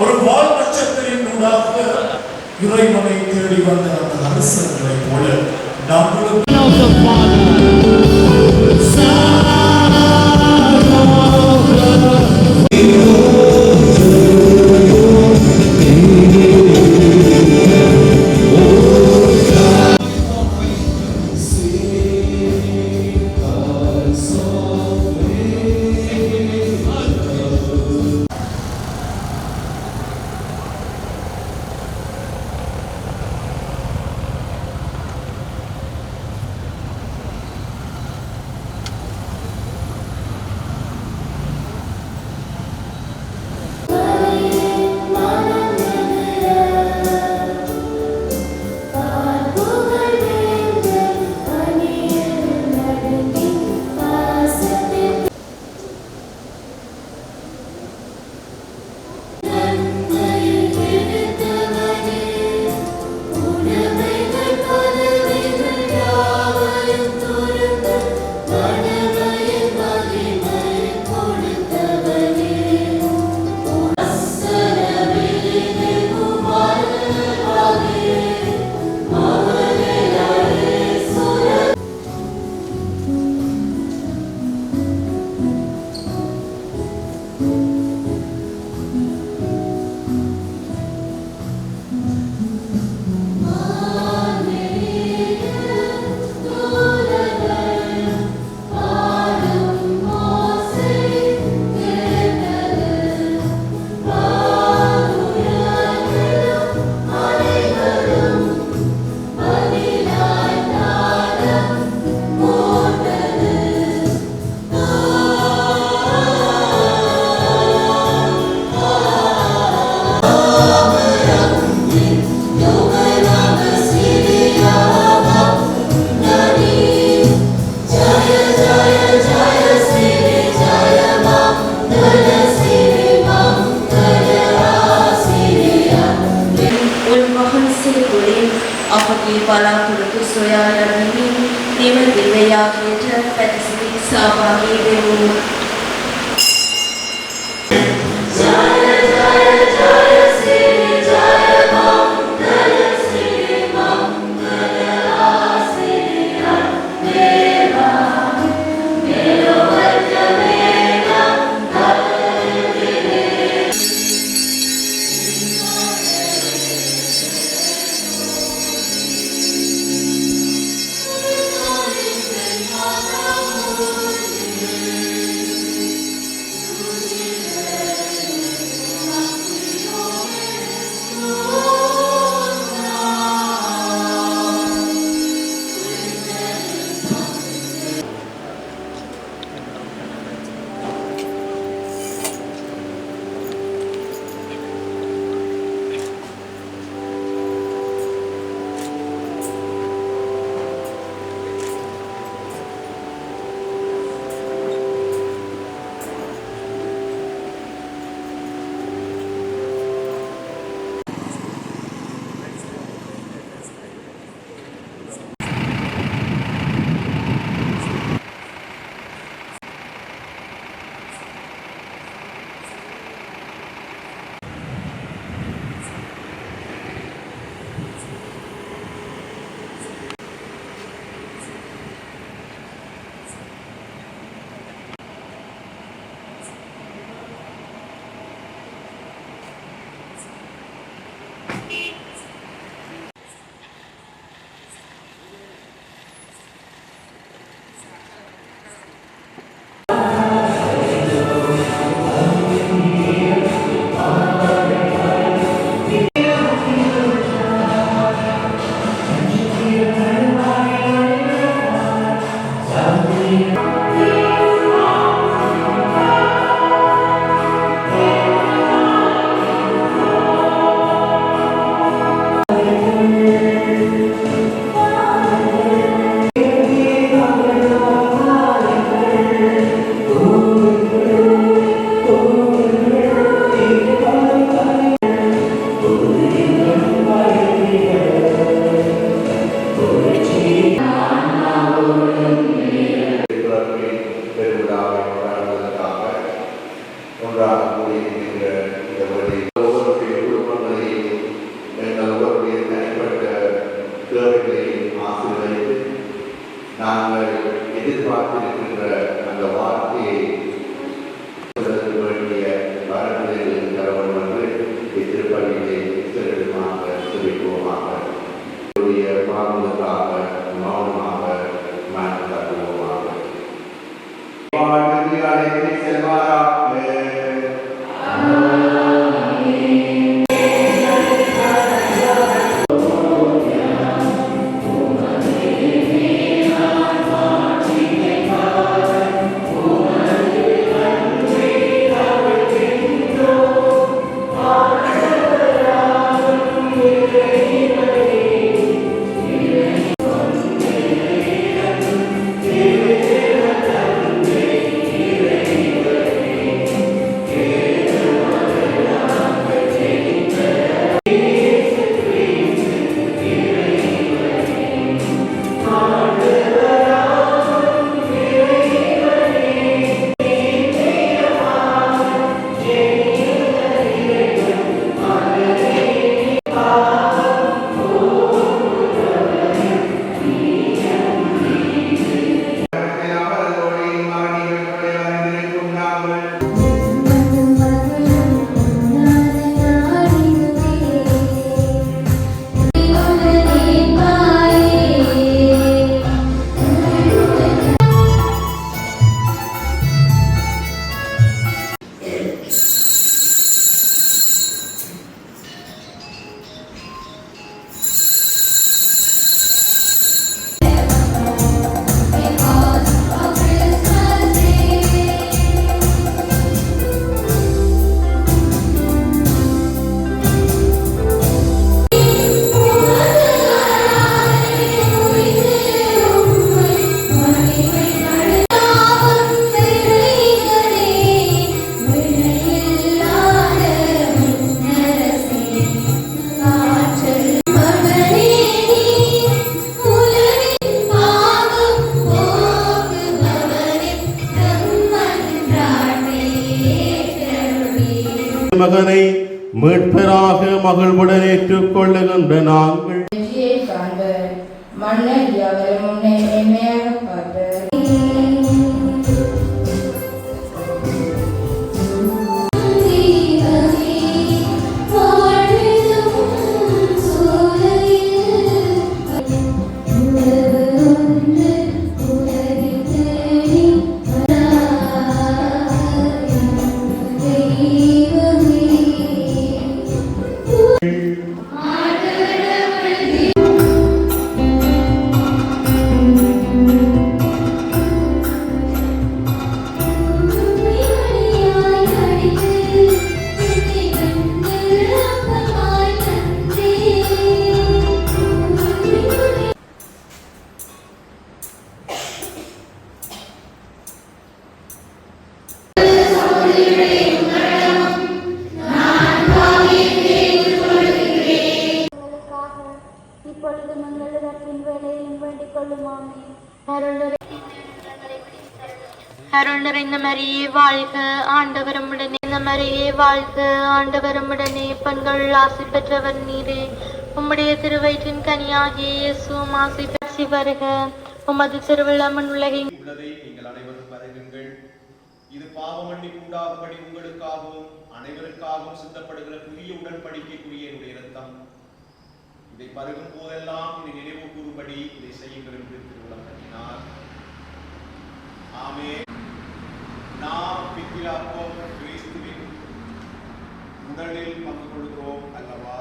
ஒரு வால் நட்சத்திரின் ஊடாக இறைவனை தேடி வந்த அந்த அரசர்களை போல நாங்களும் நாங்கள் எதிர்பார்த்திருக்கிற மகிழ்வுடன் ஏற்றுக்கொள்ளுகின்ற நாங்கள். மன்னர் யாவரும் உன்னை வேலையிலும் வேண்டிக் கொள்ளுமாமே அருள் நிறைந்த மரியே வாழ்க ஆண்டவரும் உடனே இந்த மரியே வாழ்க ஆண்டவரும் உடனே பெண்கள் ஆசி பெற்றவர் நீரே. உம்முடைய திருவயிற்றின் கனியாகிய இயேசுவும் ஆசி பெற்று வருக. உமது திருவிழாமன் உலகின் உள்ளதை நீங்கள் அனைவரும் பருகுங்கள் இது பாவ மன்னிப்பு உண்டாகும்படி உங்களுக்காகவும் அனைவருக்காகவும் சிந்தப்படுகிற புதிய உடன்படிக்கைக்குரிய என்னுடைய இரத்தம். இதை பருகும் போதெல்லாம் இதை நினைவு கூறும்படி இதை செய்யுங்கள் என்று திருவிழா கட்டினார். ஆமே நாம் பித்திராப்போம் கிறிஸ்துவின் உடலில் பங்கு கொள்கிறோம் அல்லவா?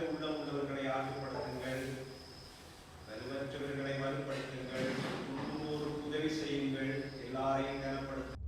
திடமற்ற உள்ளம் உள்ளவர்களை ஆசைப்படுத்துங்கள் வலுவற்றவர்களை வலுப்படுத்துங்கள். துன்புவோருக்கு உதவி செய்யுங்கள். எல்லாரையும் கனப்படுத்த